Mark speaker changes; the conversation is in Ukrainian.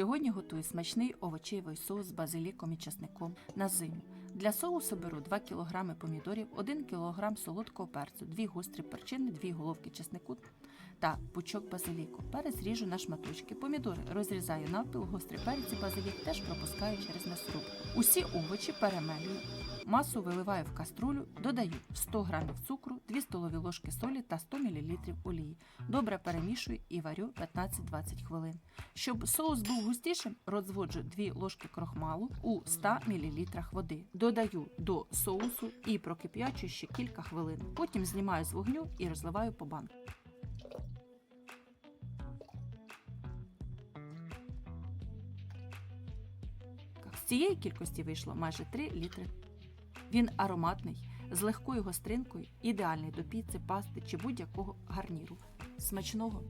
Speaker 1: Сьогодні готую смачний овочевий соус з базиліком і часником на зиму. Для соусу беру 2 кг помідорів, 1 кг солодкого перцю, 2 гострі перчини, 2 головки чеснику та пучок базиліку. Перець ріжу на шматочки. Помідори розрізаю навпіл, гострий перець і базилік теж пропускаю через м'ясорубку. Усі овочі перемелюю. Масу виливаю в каструлю, додаю 100 г цукру, 2 столові ложки солі та 100 мл олії. Добре перемішую і варю 15-20 хвилин. Щоб соус був густішим, розводжу 2 ложки крохмалу у 100 мл води. Додаю до соусу і прокип'ячу ще кілька хвилин. Потім знімаю з вогню і розливаю по банку. З цієї кількості вийшло майже 3 літри. Він ароматний, з легкою гостринкою, ідеальний до піци, пасти чи будь-якого гарніру. Смачного!